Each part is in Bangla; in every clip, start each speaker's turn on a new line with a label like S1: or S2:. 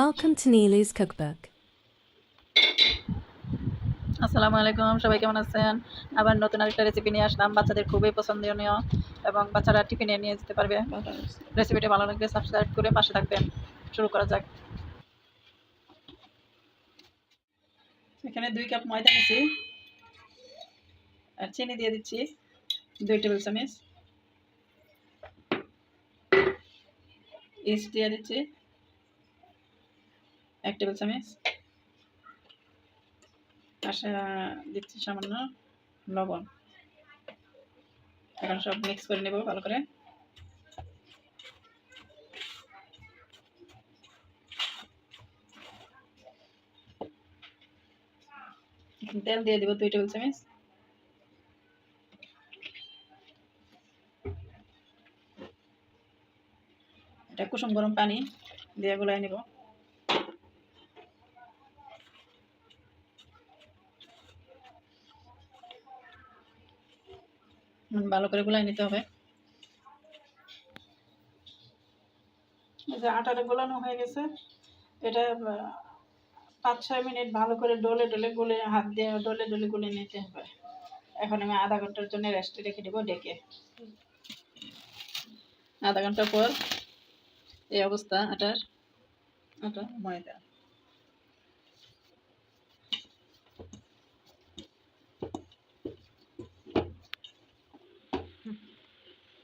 S1: Welcome to Nilu's Cookbook.
S2: আসসালামু আলাইকুম, সবাই কেমন আছেন? আবার নতুন আরেকটা রেসিপি নিয়ে আসলাম। বাচ্চাদের খুবই পছন্দনীয় এবং বাচ্চারা টিফিনে নিয়ে যেতে পারবে। রেসিপিটা ভালো লাগলে সাবস্ক্রাইব করে পাশে থাকবেন। শুরু করা যাক। এখানে দুই কাপ ময়দা নিয়েছি। আর চিনি দিয়ে দিচ্ছি দুই টেবিল চামচ। ইস্ট দিয়ে দিচ্ছি। এক টেবিল চামচ। সা- দিচ্ছি সামান্য লবণ। এখন সব মিক্স করে নেব ভালো করে। তেল দিয়ে দেবো দুই টেবিল চামচ। এটা কুসুম গরম পানি দিয়ে গুলাই নেব। ভালো করে গুলাই নিতে হবে। যে আটাটা গোলানো হয়ে গেছে এটা পাঁচ ছয় মিনিট ভালো করে ডলে ডলে গুলে হাত দিয়ে ডলে ডলে গুলে নিতে হবে। এখন আমি আধা ঘণ্টার জন্য রেস্টে রেখে দেবো ডেকে। আধা ঘণ্টা পর এই অবস্থা আটার আটা ময়দা।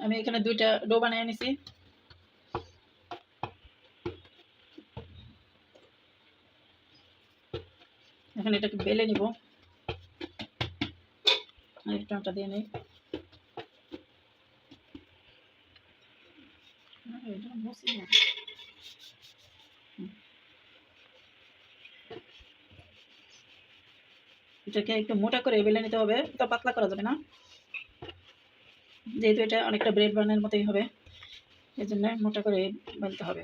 S2: আমি এখানে দুইটা ডো বানিয়ে নিছি এখন এটাকে বেলে নিব। আটা দিয়ে নিই। এটাকে একটু মোটা করে বেলে নিতে হবে। তো পাতলা করা যাবে না। যেহেতু এটা অনেকটা ব্রেড বানানোর মতোই হবে এই জন্য মোটা করে বেলতে হবে।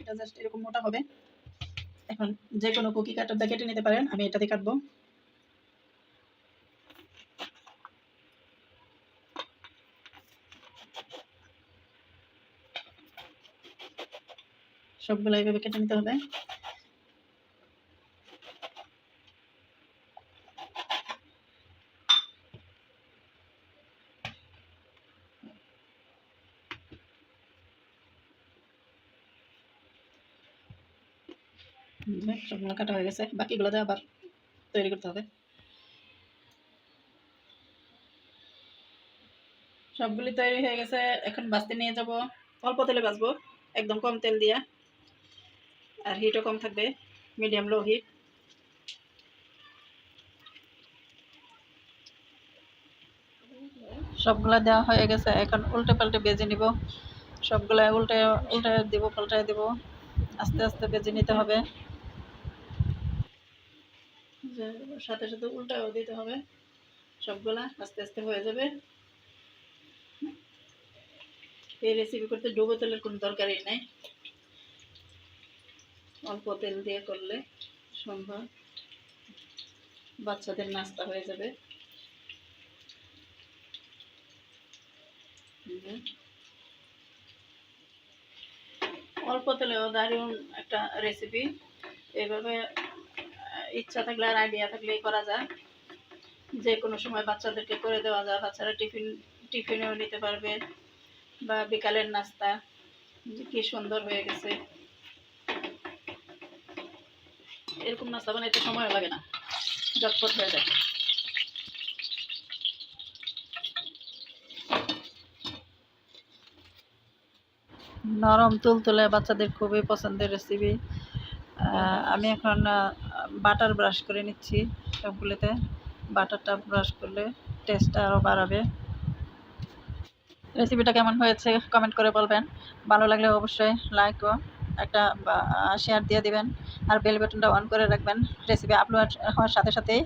S2: এটা জাস্ট এরকম মোটা হবে। এখন যে কোনো কুকি কাটার দিয়ে কেটে নিতে পারেন, আমি এটাতে কাটবো। সবগুলো এইভাবে কেটে নিতে হবে। সবগুলো কাটা হয়ে গেছে। বাকিগুলো দিয়ে আবার তৈরি করতে হবে। সবগুলি তৈরি হয়ে গেছে। এখন বাঁচতে নিয়ে যাব। অল্প তেলে বাঁচবো একদম কম তেল দিয়া। আর হিটও কম থাকবে মিডিয়াম লো হিট সবগুলা দেওয়া হয়ে গেছে। এখন উল্টে পাল্টে বেজে নিব। সবগুলা উল্টে উল্টে দিব, পাল্টায় দিব। আস্তে আস্তে বেজে নিতে হবে। সাথে সাথে উল্টাও দিতে হবে। সবগুলা আস্তে আস্তে হয়ে যাবে। এই রেসিপি করতে ডুবো তেলের কোনো দরকারই নাই। অল্প তেল দিয়ে করলে সম্ভব। বাচ্চাদের নাস্তা হয়ে যাবে। অল্প তেলেও দারুণ একটা রেসিপি এইভাবে আহ, ইচ্ছা থাকলে আর আইডিয়া থাকলেই করা যায়। যে কোনো সময় বাচ্চাদেরকে করে দেওয়া যায়, বাচ্চারা টিফিন, টিফিনেও নিতে পারবে। বা বিকালের নাস্তা কি সুন্দর হয়ে গেছে। এরকম নাস্তা বানাইতে সময় লাগে না। ঝটপট হয়ে যায়। নরম তুলতুলে বাচ্চাদের খুবই পছন্দের রেসিপি আমি এখন বাটার ব্রাশ করে নিচ্ছি সবগুলোতে। বাটারটা ব্রাশ করলে টেস্টটা আরও বাড়াবে। রেসিপিটা কেমন হয়েছে কমেন্ট করে বলবেন। ভালো লাগলে অবশ্যই লাইক ও, একটা শেয়ার দিয়ে দিবেন। আর বেল বাটনটা অন করে রাখবেন। রেসিপি আপলোড হওয়ার সাথে সাথেই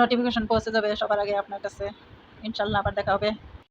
S2: নোটিফিকেশন পৌঁছে যাবে সবার আগে আপনার কাছে। ইনশাল্লাহ আবার দেখা হবে।